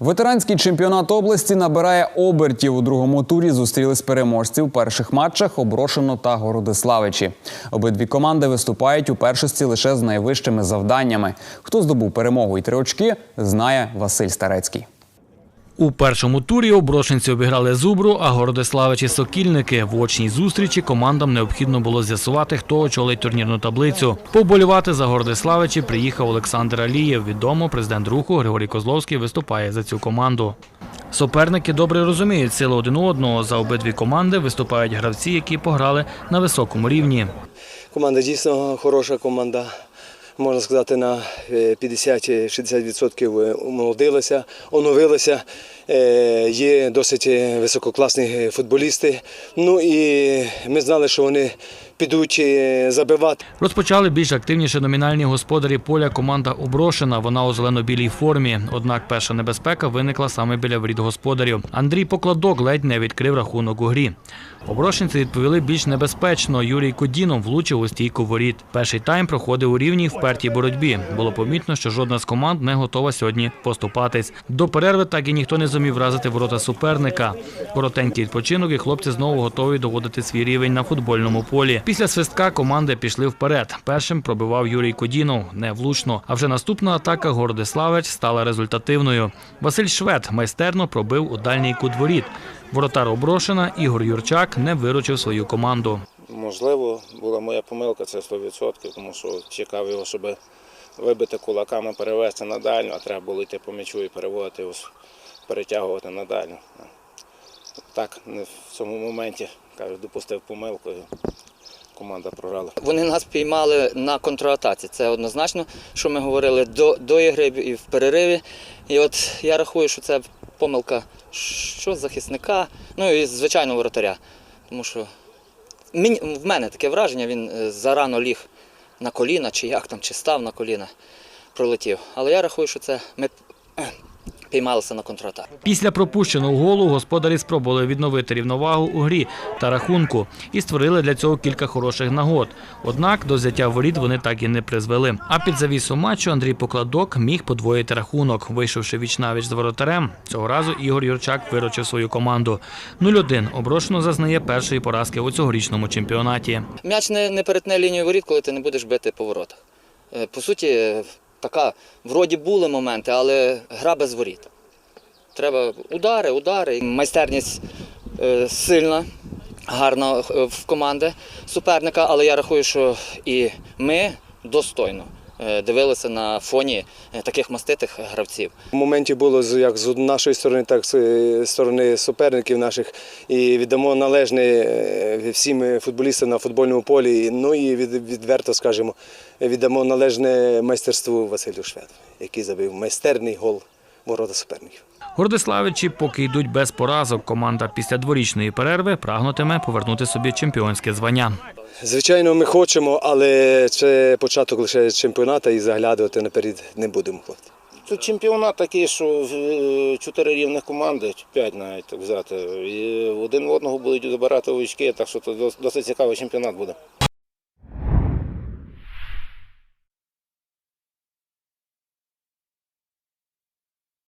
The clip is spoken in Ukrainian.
Ветеранський чемпіонат області набирає обертів. У другому турі зустрілись переможці в перших матчах Оброшено та Городиславичі. Обидві команди виступають у першості лише з найвищими завданнями. Хто здобув перемогу і три очки, знає Василь Старецький. У першому турі оброшенці обіграли Зубру, а Городиславичі Сокільники. В очній зустрічі командам необхідно було з'ясувати, хто очолить турнірну таблицю. Поболювати за Городиславичі приїхав Олександр Алієв. Відомо, президент руху Григорій Козловський виступає за цю команду. Суперники добре розуміють силу один одного. За обидві команди виступають гравці, які пограли на високому рівні. Команда дійсно хороша команда. Можна сказати, на е, 50-60% омолодилася, оновилася. Е, Є досить висококласні футболісти. Ну і ми знали, що вони підуть е, забивати. Розпочали більш активніше номінальні господарі поля команда Оброшена. Вона у зелено-білій формі. Однак перша небезпека виникла саме біля воріт господарів. Андрій Покладок ледь не відкрив рахунок у грі. Оброшенці відповіли більш небезпечно. Юрій Кодінов влучив у стійку воріт. Перший тайм проходив у рівній впертій боротьбі. Було помітно, що жодна з команд не готова сьогодні поступатись. До перерви так і ніхто не зумів вразити ворота суперника. Коротенький відпочинок, і хлопці знову готові доводити свій рівень на футбольному полі. Після свистка команди пішли вперед. Першим пробивав Юрій Кодінов невлучно. А вже наступна атака Городиславець стала результативною. Василь Швед майстерно пробив у дальній кут воріт. Воротар оброшена Ігор Юрчак не виручив свою команду. Можливо, була моя помилка, це 100%, тому що чекав його, щоб вибити кулаками, перевести на дальню, а треба було йти по м'ячу і переводити, перетягувати на дальню. Так, в цьому моменті кажу, допустив помилку команда програла. Вони нас піймали на контратаці. Це однозначно, що ми говорили до, до ігри і в перериві. І от я рахую, що це помилка що захисника, ну і звичайно воротаря. Тому що в мене таке враження, він е, зарано ліг на коліна, чи як там, чи став на коліна, пролетів. Але я рахую, що це ми піймалися на контратаку. Після пропущеного голу господарі спробували відновити рівновагу у грі та рахунку і створили для цього кілька хороших нагод. Однак до взяття воріт вони так і не призвели. А під завісу матчу Андрій Покладок міг подвоїти рахунок, вийшовши віч-навіч з воротарем. Цього разу Ігор Юрчак виручив свою команду. 0-1 оброшено зазнає першої поразки у цьогорічному чемпіонаті. М'яч не, не перетне лінію воріт, коли ти не будеш бити по воротах. Е, По суті, така, вроді були моменти, але гра без воріт. Треба удари, удари. Майстерність е, сильна, гарна е, в команди суперника, але я рахую, що і ми достойно дивилися на фоні е, таких маститих гравців. В моменті було як з нашої сторони, так з е, сторони суперників наших. І віддамо належне е, всім футболістам на футбольному полі. Ну і від- відверто скажемо, віддамо належне майстерству Василю Шведу, який забив майстерний гол ворота суперників. Гордиславичі, поки йдуть без поразок, команда після дворічної перерви прагнутиме повернути собі чемпіонське звання. Звичайно, ми хочемо, але це початок лише чемпіонату і заглядувати наперед не будемо. хлопці. Тут чемпіонат такий, що е, чотири рівних команди, п'ять навіть так взяти. І один в одного будуть забирати очки, так що це досить цікавий чемпіонат буде.